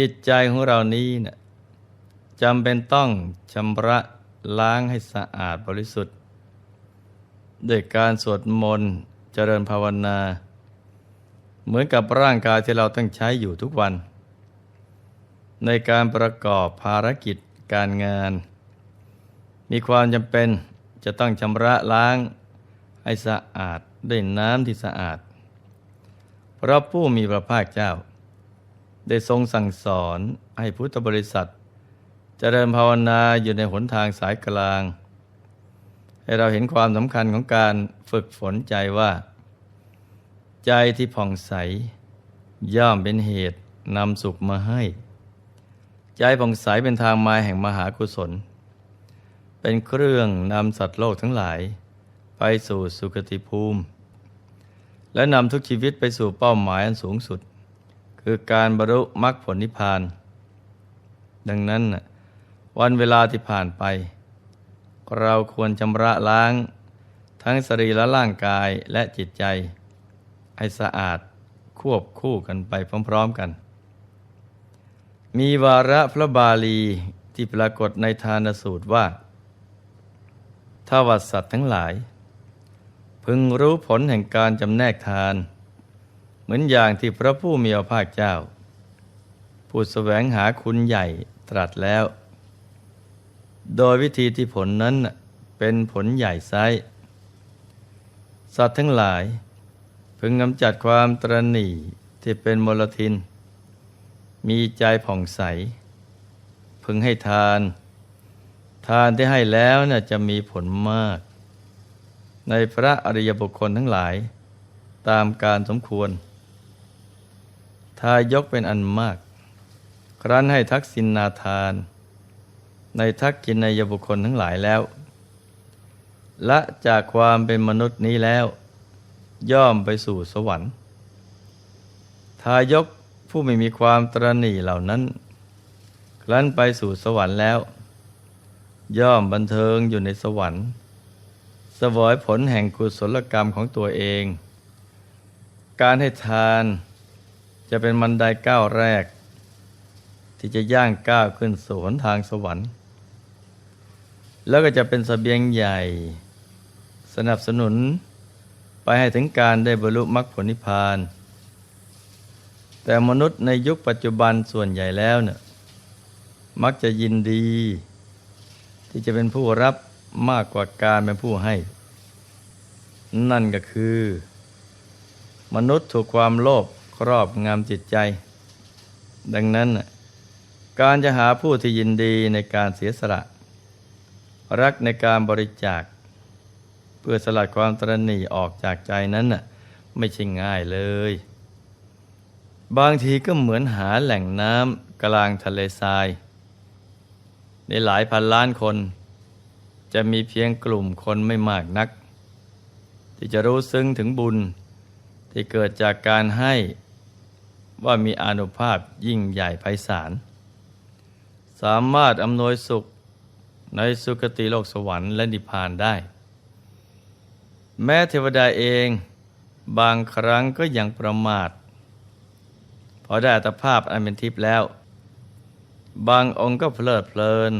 จิตใจของเรานี้นะจำเป็นต้องชำระล้างให้สะอาดบริสุทธิ์ด้วยการสวดมนต์เจริญภาวนา เหมือนกับร่างกายที่เราต้องใช้อยู่ทุกวัน ในการประกอบภารกิจการงาน มีความจำเป็นจะต้องชำระล้างให้สะอาดด้วยน้ำที่สะอาด เพราะผู้มีพระภาคเจ้า ได้ทรงสั่งสอนให้พุทธบริษัทจเจริญภาวนาอยู่ในหนทางสายกลาง ให้เราเห็นความสำคัญของการฝึกฝนใจว่า ใจที่ผ่องใส ย่อมเป็นเหตุนำสุขมาให้ ใจผ่องใสเป็นทางมาแห่งมหากุศล เป็นเครื่องนำสัตว์โลกทั้งหลาย ไปสู่สุคติภูมิ และนำทุกชีวิตไปสู่เป้าหมายอันสูงสุด คือการบรรลุมรรคผลนิพพาน ดังนั้นวันเวลาที่ผ่านไป เราควรชำระล้าง ทั้งสรีและร่างกายและจิตใจ ให้สะอาดควบคู่กันไปพร้อมๆกัน มีวาระพระบาลีที่ปรากฏในทานสูตรว่า ถ้าวัดสัตว์ทั้งหลาย พึงรู้ผลแห่งการจำแนกทาน มือนอย่างที่พระผู้มีพระภาคเจ้า ผู้สแสวงหาคุณใหญ่ตรัสแล้ว โดยวิธีที่ผลนั้นเป็นผลใหญ่ไซสัตว์ทั้งหลาย พึงกำจัดความตรณีที่เป็นมลทิน มีใจผ่องใส พึงให้ทาน ทานที่ให้แล้วน่ะจะมีผลมาก ในพระอริยบุคคลทั้งหลาย ตามการสมควร ทายกเป็นอันมาก ครั้นให้ทักษิณนาทาน ในทักกินในยบุคคลทั้งหลายแล้ว ละจากความเป็นมนุษย์นี้แล้ว ย่อมไปสู่สวรรค์ ทายกผู้ไม่มีความตรณีเหล่านั้น ครั้นไปสู่สวรรค์แล้ว ย่อมบันเทิงอยู่ในสวรรค์สวยผลแห่งกุศลกรรมของตัวเอง การให้ทาน จะเป็นมันไดก้าวแรก ที่จะย่างก้าวขึ้นสู่หนทางสวรรค์ แล้วก็จะเป็นสเสบียงใหญ่ สนับสนุนไปให้ถึงการได้บรรลุมรรคผลนิพพาน แต่มนุษย์ในยุคปัจจุบันส่วนใหญ่แล้วเนี่ยมักจะยินดี ที่จะเป็นผู้รับมากกว่าการเป็นผู้ให้ นั่นก็คือ มนุษย์ถูกความโลภ ครอบงำจิตใจ ดังนั้น การจะหาผู้ที่ยินดีในการเสียสละ รักในการบริจาค เพื่อสลัดความตรณีออกจากใจนั้นไม่ใช่ง่ายเลย บางทีก็เหมือนหาแหล่งน้ำกลางทะเลทราย ในหลายพันล้านคน จะมีเพียงกลุ่มคนไม่มากนัก ที่จะรู้ซึ้งถึงบุญที่เกิดจากการให้ ว่ามีอนุภาพยิ่งใหญ่ไพศาล สามารถอำนวยสุขในสุคติโลกสวรรค์และนิพพานได้ แม้เทวดาเองบางครั้งก็ยังประมาท พอได้อัตภาพอันเป็นทิพย์แล้ว บางองค์ก็เพลิดเพลิน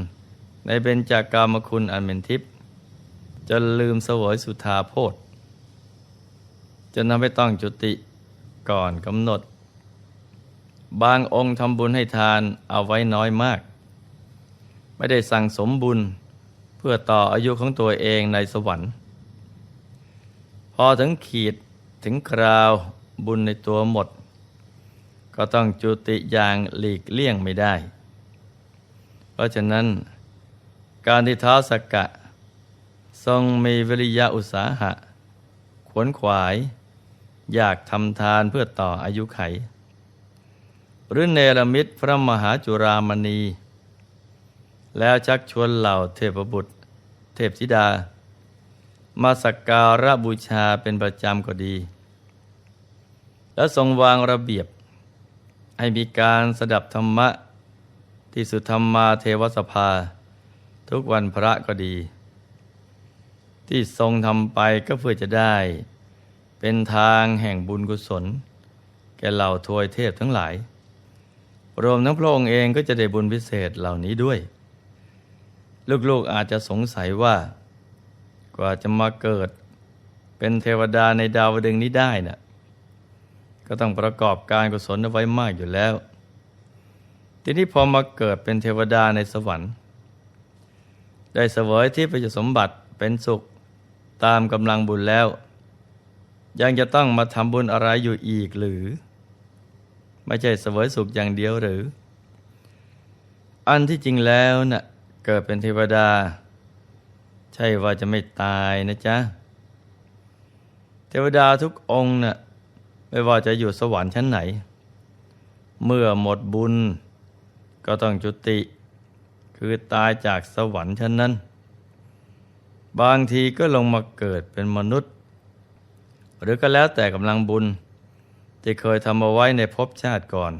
ในเบญจากามคุณอันเป็นทิพย์จนลืมเสวยสุธาโพธจนทำให้ต้องจุติก่อนกำหนด บางองค์ทำบุญให้ทานเอาไว้น้อยมาก ไม่ได้สั่งสมบุญเพื่อต่ออายุของตัวเองในสวรรค์ พอถึงขีดถึงคราวบุญในตัวหมด ก็ต้องจุติอย่างหลีกเลี่ยงไม่ได้ เพราะฉะนั้น การที่ท้าสกกะ ทรงมีวิริยะอุตสาหะ ขวนขวาย อยากทำทานเพื่อต่ออายุไข หรือเนรมิตพระมหาจุรามณี แล้วชักชวนเหล่าเทพบุตร เทพธิดา มาสักการะบูชาเป็นประจำก็ดี แล้วทรงวางระเบียบ ให้มีการสดับธรรมะ ที่สุธรรมาเทวสภา ทุกวันพระก็ดี ที่ทรงทำไปก็เพื่อจะได้ เป็นทางแห่งบุญกุศล แก่เหล่าทวยเทพทั้งหลาย รวมทั้งพระองค์เองก็จะได้บุญพิเศษเหล่านี้ด้วย ลูกๆอาจจะสงสัยว่า กว่าจะมาเกิด เป็นเทวดาในดาวดึงนี้ได้น่ะก็ต้องประกอบการกุศลเอาไว้มากอยู่แล้ว ทีนี้พอมาเกิดเป็นเทวดาในสวรรค์ ได้เสวยที่ประสมบัติเป็นสุขตามกำลังบุญแล้ว ยังจะต้องมาทำบุญอะไรอยู่อีกหรือ ไม่ใช่เสวยสุขอย่างเดียวหรือ อันที่จริงแล้วน่ะเกิดเป็นเทวดา ใช่ว่าจะไม่ตายนะจ๊ะ เทวดาทุกองค์น่ะไม่ว่าจะอยู่สวรรค์ชั้นไหน เมื่อหมดบุญก็ต้องจุติ คือตายจากสวรรค์ชั้นนั้น บางทีก็ลงมาเกิดเป็นมนุษย์ หรือก็แล้วแต่กำลังบุญ ที่เคยทำเอาไว้ในภพชาติก่อน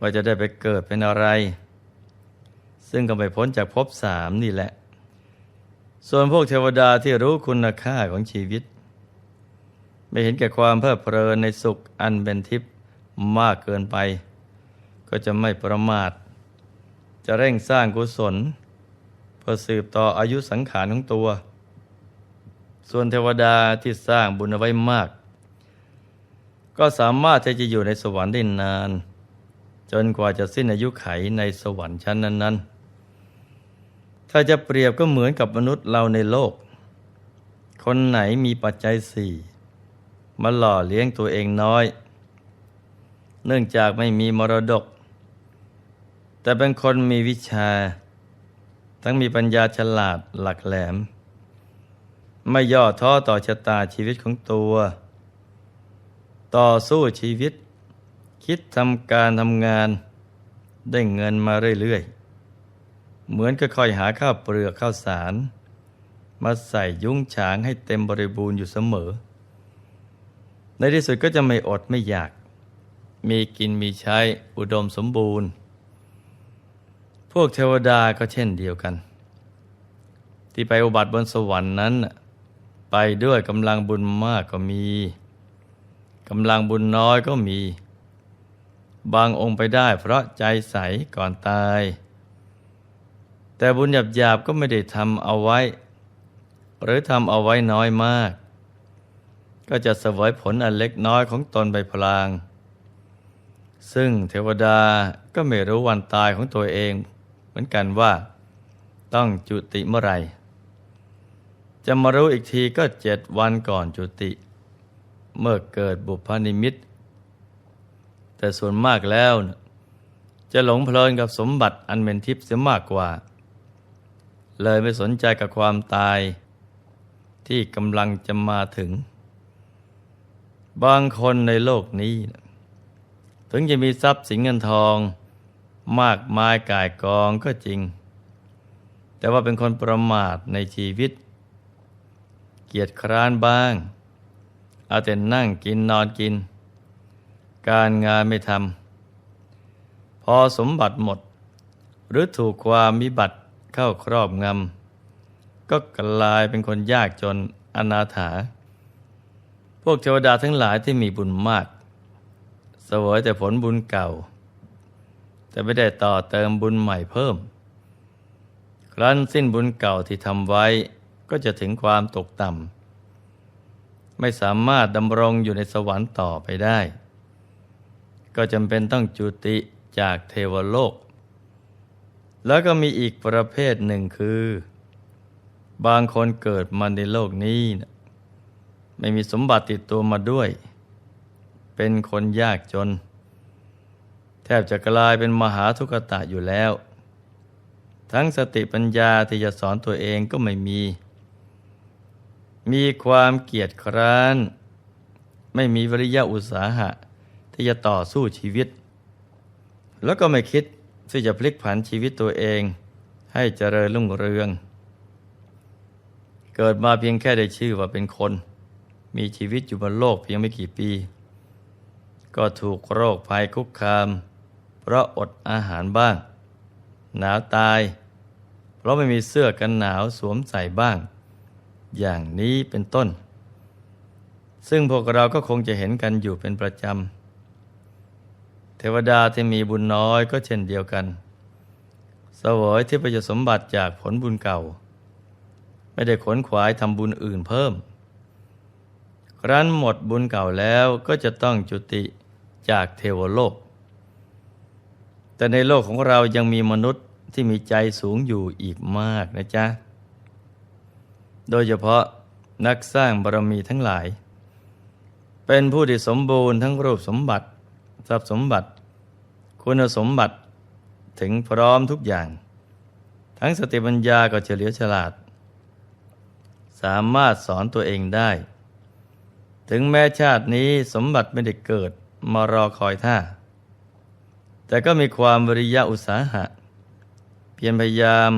ว่าจะได้ไปเกิดเป็นอะไร ซึ่งก็ไม่พ้นจากภพสามนี่แหละ ส่วนพวกเทวดาที่รู้คุณค่าของชีวิต ไม่เห็นแก่ความเพลิดเพลินในสุขอันเป็นทิพย์มากเกินไป ก็จะไม่ประมาท จะเร่งสร้างกุศลเพื่อสืบต่ออายุสังขารของตัว ส่วนเทวดาที่สร้างบุญเอาไว้มาก ก็สามารถที่จะอยู่ในสวรรค์ได้นาน จนกว่าจะสิ้นอายุไขในสวรรค์ชั้นนั้น ๆ ถ้าจะเปรียบก็เหมือนกับมนุษย์เราในโลก คนไหนมีปัจจัยสี่มาหล่อเลี้ยงตัวเองน้อย เนื่องจากไม่มีมรดก แต่เป็นคนมีวิชา ทั้งมีปัญญาฉลาดหลักแหลม ไม่ย่อท้อต่อชะตาชีวิตของตัว ต่อสู้ชีวิต คิดทำการทำงาน ได้เงินมาเรื่อยๆ เหมือนก็ค่อยหาข้าวเปลือกข้าวสาร มาใส่ยุ้งฉางให้เต็มบริบูรณ์อยู่เสมอ ในที่สุดก็จะไม่อดไม่อยาก มีกินมีใช้อุดมสมบูรณ์ พวกเทวดาก็เช่นเดียวกัน ที่ไปอุบัติบนสวรรค์นั้น ไปด้วยกำลังบุญมากก็มี กำลังบุญน้อยก็มี บางองค์ไปได้เพราะใจใสก่อนตาย แต่บุญหยาบๆก็ไม่ได้ทำเอาไว้ หรือทำเอาไว้น้อยมาก ก็จะเสวยผลอันเล็กน้อยของตนไปพลาง ซึ่งเทวดาก็ไม่รู้วันตายของตัวเอง เหมือนกันว่าต้องจุติเมื่อไหร่จะมารู้อีกทีก็เจ็ดวันก่อนจุติ เมื่อเกิดบุพนิมิต แต่ส่วนมากแล้ว จะหลงเพลินกับสมบัติอันเป็นทิพย์เสียมากกว่า เลยไม่สนใจกับความตายที่กำลังจะมาถึง บางคนในโลกนี้ ถึงจะมีทรัพย์สินเงินทอง มากมายกายกองก็จริง แต่ว่าเป็นคนประมาทในชีวิต เกียจคร้านบ้าง เอาแต่นั่งกินนอนกิน การงานไม่ทำพอสมบัติหมด หรือถูกความวิบัติเข้าครอบงำก็กลายเป็นคนยากจนอนาถา พวกเทวดาทั้งหลายที่มีบุญมากสวยแต่ผลบุญเก่า แต่ไม่ได้ต่อเติมบุญใหม่เพิ่ม ครั้นสิ้นบุญเก่าที่ทำไว้ก็จะถึงความตกต่ำ ไม่สามารถดำรงอยู่ในสวรรค์ต่อไปได้ ก็จำเป็นต้องจุติจากเทวโลก แล้วก็มีอีกประเภทหนึ่งคือ บางคนเกิดมาในโลกนี้นะไม่มีสมบัติติดตัวมาด้วย เป็นคนยากจน แทบจะกลายเป็นมหาทุกตะอยู่แล้ว ทั้งสติปัญญาที่จะสอนตัวเองก็ไม่มี มีความเกียจคร้าน ไม่มีวิริยะอุตสาหะ ที่จะต่อสู้ชีวิต แล้วก็ไม่คิดที่จะพลิกผันชีวิตตัวเอง ให้เจริญรุ่งเรือง เกิดมาเพียงแค่ได้ชื่อว่าเป็นคน มีชีวิตอยู่บนโลกเพียงไม่กี่ปี ก็ถูกโรคภัยคุกคาม เพราะอดอาหารบ้าง หนาวตาย เพราะไม่มีเสื้อกันหนาวสวมใส่บ้าง อย่างนี้เป็นต้น ซึ่งพวกเราก็คงจะเห็นกันอยู่เป็นประจำ เทวดาที่มีบุญน้อยก็เช่นเดียวกัน สวยที่ประโยชน์สมบัติจากผลบุญเก่า ไม่ได้ขนขวายทำบุญอื่นเพิ่ม ครั้นหมดบุญเก่าแล้วก็จะต้องจุติจากเทวโลก แต่ในโลกของเรายังมีมนุษย์ที่มีใจสูงอยู่อีกมากนะจ๊ะ โดยเฉพาะนักสร้างบารมีทั้งหลาย เป็นผู้ที่สมบูรณ์ทั้งรูปสมบัติ ทรัพย์สมบัติ คุณสมบัติถึงพร้อมทุกอย่าง ทั้งสติปัญญาก็เฉลียวฉลาด สามารถสอนตัวเองได้ ถึงแม้ชาตินี้สมบัติไม่ได้เกิดมารอคอยท่า แต่ก็มีความวิริยะอุตสาหะ เพียรพยายาม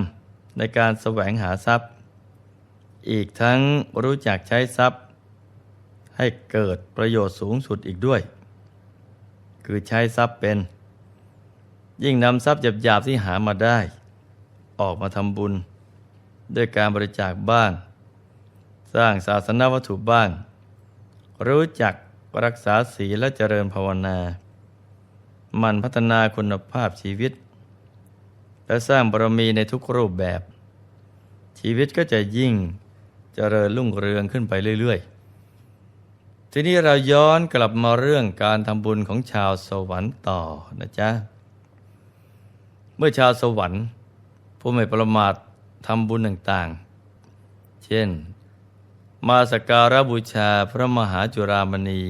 ในการแสวงหาทรัพย์ อีกทั้งรู้จักใช้ทรัพย์ ให้เกิดประโยชน์สูงสุดอีกด้วย คือใช้ทรัพย์เป็น ยิ่งนำทรัพย์หยาบๆที่หามาได้ ออกมาทำบุญ ด้วยการบริจาคบ้าง สร้างศาสนวัตถุบ้าง รู้จักรักษาศีลและเจริญภาวนา มันพัฒนาคุณภาพชีวิต และสร้างบารมีในทุกรูปแบบชีวิตก็จะยิ่ง เจริญรุ่งเรืองขึ้นไปเรื่อย ๆ ทีนี้เราย้อนกลับมาเรื่องการทำบุญของชาวสวรรค์ต่อนะจ๊ะ เมื่อชาวสวรรค์ ผู้ไม่ประมาททำบุญต่างๆ เช่น มาสการบูชาพระมหาจุรามณี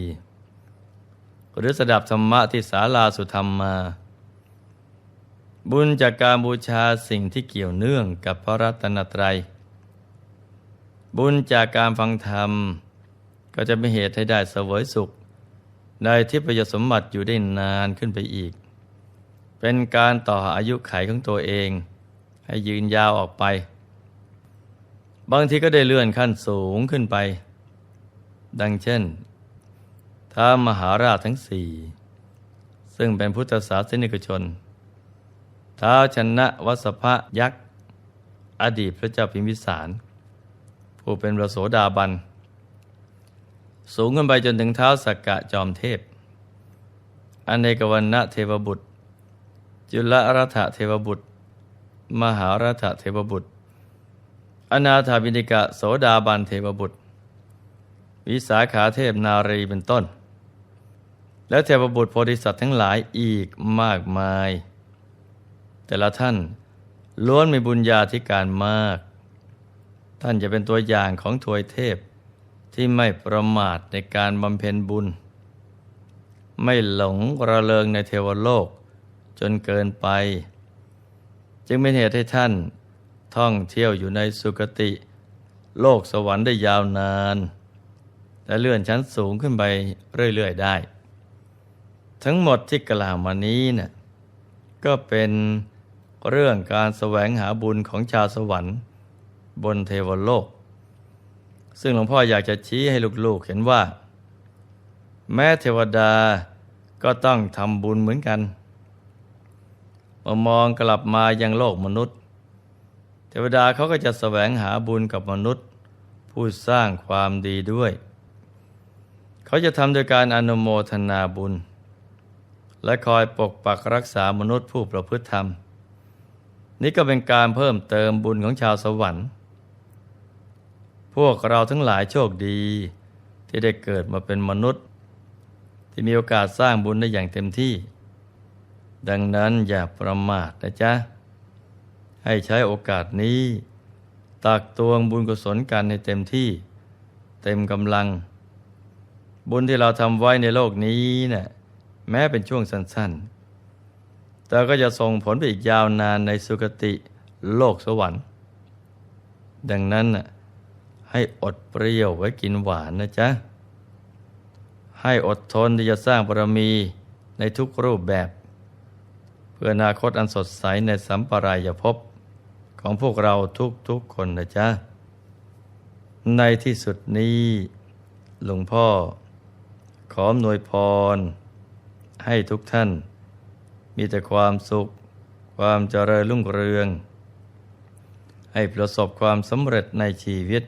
หรือสดับธรรมะที่ศาลาสุธรรมมาบุญจากการบูชาสิ่งที่เกี่ยวเนื่องกับพระรัตนตรัย บุญจากการฟังธรรม ก็จะเป็นเหตุให้ได้เสวยสุขในที่ประโยชน์สมบัติอยู่ได้นานขึ้นไปอีก เป็นการต่ออายุไขของตัวเอง ให้ยืนยาวออกไป บางทีก็ได้เลื่อนขั้นสูงขึ้นไป ดังเช่นท้ามหาราชทั้งสี่ซึ่งเป็นพุทธศาสนิกชนท้าชนะวัสภะยักษ์ อดีตพระเจ้าพิมพิสาร ผู้เป็นพระโสดาบัน สูงขึ้นไปจนถึงเท้าสักกะจอมเทพ อเนกวันณะเทวบุตร จุลรัฐเทวบุตร มหารัฐเทวบุตร อนาถาบินิกะโสดาบันเทวบุตร วิสาขาเทพนารีเป็นต้น และเทวบุตรโพธิสัตว์ทั้งหลายอีกมากมาย แต่ละท่านล้วนมีบุญญาธิการมาก ท่านจะเป็นตัวอย่างของทวยเทพที่ไม่ประมาทในการบำเพ็ญบุญ ไม่หลงระเริงในเทวโลกจนเกินไป จึงเป็นเหตุให้ท่านท่องเที่ยวอยู่ในสุคติ โลกสวรรค์ได้ยาวนาน และเลื่อนชั้นสูงขึ้นไปเรื่อย ๆ ได้ ทั้งหมดที่กล่าวมานี้เนะ่ยก็เป็นเรื่องการแสวงหาบุญของชาวสวรรค์ บนเทวโลก ซึ่งหลวงพ่ออยากจะชี้ให้ลูกๆเห็นว่า แม้เทวดาก็ต้องทำบุญเหมือนกันเมื่อมองกลับมายังโลกมนุษย์ เทวดาเขาก็จะแสวงหาบุญกับมนุษย์ ผู้สร้างความดีด้วย เขาจะทำโดยการอนุโมทนาบุญ และคอยปกปักรักษามนุษย์ผู้ประพฤติธรรมนี่ก็เป็นการเพิ่มเติมบุญของชาวสวรรค์ วกเราทั้งหลายโชคดี ที่ได้เกิดมาเป็นมนุษย์ ที่มีโอกาสสร้างบุญได้อย่างเต็มที่ ดังนั้นอย่าประมาทนะจ๊ะ ให้ใช้โอกาสนี้ตักตวงบุญกุศลกันให้เต็มที่ เต็มกำลัง บุญที่เราทำไว้ในโลกนี้เนะ่ยแม้เป็นช่วงสั้นๆ แต่ก็จะส่งผลไปอีกยาวนานในสุคติโลกสวรรค์ ดังนั้นน่ะ ให้อดเปรี้ยวไว้กินหวานนะจ๊ะ ให้อดทนที่จะสร้างบารมีในทุกรูปแบบ เพื่ออนาคตอันสดใสในสัมปรายภพของพวกเราทุกๆคนนะจ๊ะ ในที่สุดนี้หลวงพ่อ ขออำนวยพร ให้ทุกท่าน มีแต่ความสุข ความเจริญรุ่งเรือง ให้ประสบความสำเร็จในชีวิต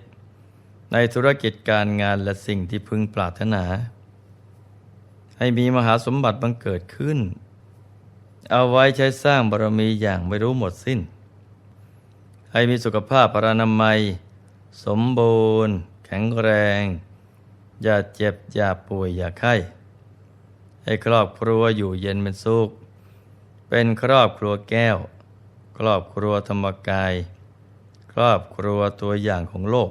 ในธุรกิจการงานและสิ่งที่พึงปรารถนา ให้มีมหาสมบัติบังเกิดขึ้น เอาไว้ใช้สร้างบารมีอย่างไม่รู้หมดสิ้น ให้มีสุขภาพปรานามัย สมบูรณ์ แข็งแรง อย่าเจ็บ อย่าป่วย อย่าไข้ ให้ครอบครัวอยู่เย็นเป็นสุข เป็นครอบครัวแก้ว ครอบครัวธรรมกาย ครอบครัวตัวอย่างของโลก